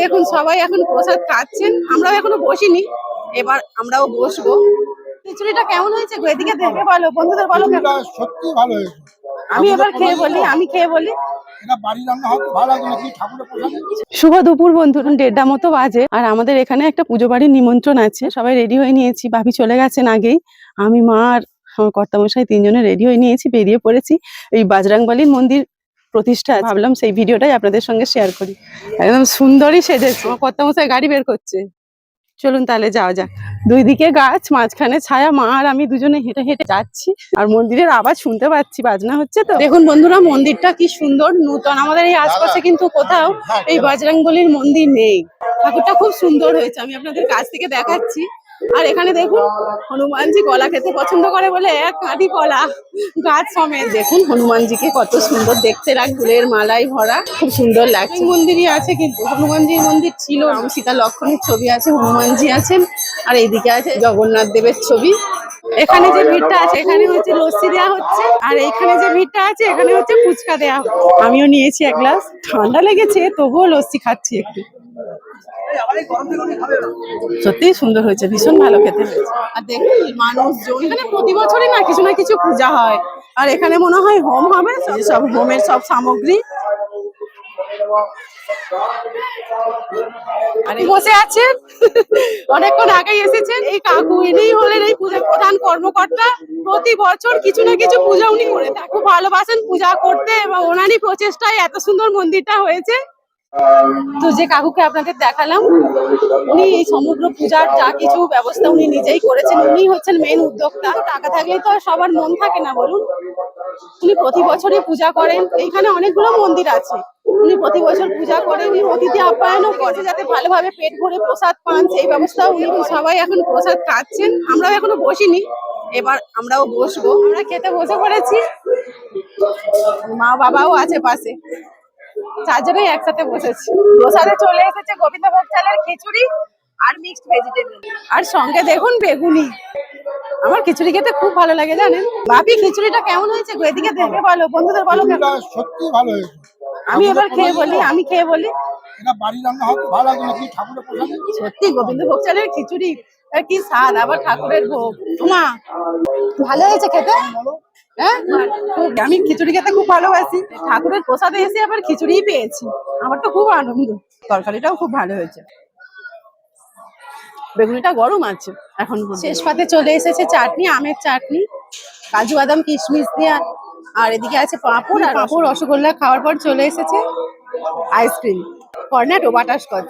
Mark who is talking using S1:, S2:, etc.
S1: দেখুন সবাই এখন প্রসাদ খাচ্ছেন। আমরাও এখনও বসিনি। এবার আমরাও বসবো। খিচুড়িটা কেমন হয়েছে গো? এদিকে দেখে বলো বন্ধুদের বলো
S2: সত্যি ভালো হয়েছে।
S1: আমি এবার খেয়ে বলি আমি খেয়ে বলি। শুভ দুপুর বন্ধু দেড়টা মতো বাজে। আর আমাদের এখানে একটা পুজো বাড়ির নিমন্ত্রণ আছে। সবাই রেডি হয়ে নিয়েছি। ভাবি চলে গেছেন আগেই। আমি মা আর আমার কর্তামশাই তিনজনে রেডি হয়ে নিয়েছি বেরিয়ে পড়েছি। এই বাজরাংবালির মন্দির প্রতিষ্ঠা ভাবলাম সেই ভিডিওটাই আপনাদের সঙ্গে শেয়ার করি। একদম সুন্দরই সেজেছে। আমার কর্তামশাই গাড়ি বের করছে। চলুন তাহলে যাওয়া যাক। দুই দিকে গাছ মাঝখানে ছায়া মা আর আমি দুজনে হেঁটে হেঁটে যাচ্ছি। আর মন্দিরের আওয়াজ শুনতে পাচ্ছি বাজনা হচ্ছে তো? দেখুন বন্ধুরা মন্দিরটা কি সুন্দর নূতন। আমাদের এই আশপাশে কিন্তু কোথাও এই বজরংবলির মন্দির নেই। ঠাকুরটা খুব সুন্দর হয়েছে। আমি আপনাদের কাছ থেকে দেখাচ্ছি। আর এখানে দেখুন হনুমানজি কলা খেতে পছন্দ করে বলে এক কাঁদি কলা গাছ সমেত। দেখুন হনুমানজিকে কত সুন্দর দেখতে লাগ ফুলের মালায় ভরা খুব সুন্দর লাগছে। মন্দিরই আছে কিন্তু হনুমানজির মন্দির ছিল সীতা লক্ষণের ছবি আছে হনুমানজি আছেন। আর এইদিকে আছে জগন্নাথ দেবের ছবি। এখানে যে ভিড়টা আছে এখানে হচ্ছে লস্যি দেওয়া হচ্ছে আর এখানে যে ভিড়টা আছে এখানে হচ্ছে ফুচকা দেওয়া হচ্ছে। আমিও নিয়েছি এক গ্লাস ঠান্ডা লেগেছে তবুও লস্যি খাচ্ছি একটু। সত্যিই সুন্দর হয়েছে, ভীষণ ভালো খেতে আর দেখুন, মানুষজন এখানে প্রতি বছরই না, কিছু না কিছু পূজা হয়। আর এখানে মনে হয় হোম হবে, সব হোমের সব সামগ্রী। বসে আছেন, অনেকক্ষণ আগেই এসেছেন, এই কাকু ইনিই হলেন এই পুজোর প্রধান কর্মকর্তা। প্রতি বছর কিছু না কিছু পূজা উনি করে খুব ভালোবাসেন পূজা করতে, এবং ওনারই প্রচেষ্টায় এত সুন্দর মন্দিরটা হয়েছে। তো যে কাকুকে আপনাদের দেখালাম, উনি এই সমগ্র পূজার যা কিছু ব্যবস্থা উনি নিজেই করেছেন উনি হচ্ছেন মেন উদ্যোক্তা। টাকা থাকলেই তো সবার মন থাকে না, বলুন। উনি প্রতি বছরই পূজা করেন। এইখানে অনেকগুলো মন্দির আছে। উনি প্রতি বছর পূজা করেন, উনি অতিথি আপ্যায়নও করে, যাতে ভালোভাবে পেট ভরে প্রসাদ পান, সেই ব্যবস্থা উনি সবাই এখন প্রসাদ খাচ্ছেন। আমরাও এখনও বসিনি। এবার আমরাও বসবো। আমরা খেতে বসে পড়েছি। মা বাবাও আছে পাশে। চারজনেই একসাথে বসেছি। প্রসাদে চলে এসেছে গোবিন্দভোগ চালের খিচুড়ি আর মিক্সড ভেজিটেবল আর সঙ্গে দেখুন বেগুনি। আমার খিচুড়ি খেতে খুব ভালো লাগে জানেন? বাপি খিচুড়িটা কেমন হয়েছে গো? এদিকে দেখে বলো বন্ধুদের বলো
S2: সত্যি ভালো হয়েছে।
S1: আমি এবার খেয়ে বলি আমি খেয়ে বলি।
S2: এটা বাড়ি রান্না হয়তো ভালো লাগে নাকি ঠাকুরের প্রসাদ?
S1: সত্যি গোবিন্দভোগ চালের খিচুড়ি কি স্বাদ আবার ঠাকুরের ভোগ। মা ভালো হয়েছে খেতে? হ্যাঁ? আমি খিচুড়ি খেতে খুব ভালোবাসি। ঠাকুরের প্রসাদে এসে আবার খিচুড়িই পেয়েছি। আমার তো খুব আনন্দ। তরকারিটাও খুব ভালো হয়েছে। বেগুনিটা গরম আছে এখন শেষ পাতে চলে এসেছে চাটনি আমের চাটনি কাজু বাদাম কিশমিশ দিয়ে। আর এদিকে আছে পাঁপড় আর পাঁপড় রসগোল্লা। খাওয়ার পর চলে এসেছে আইসক্রিম। কর্নেট ও বাটারস্কচ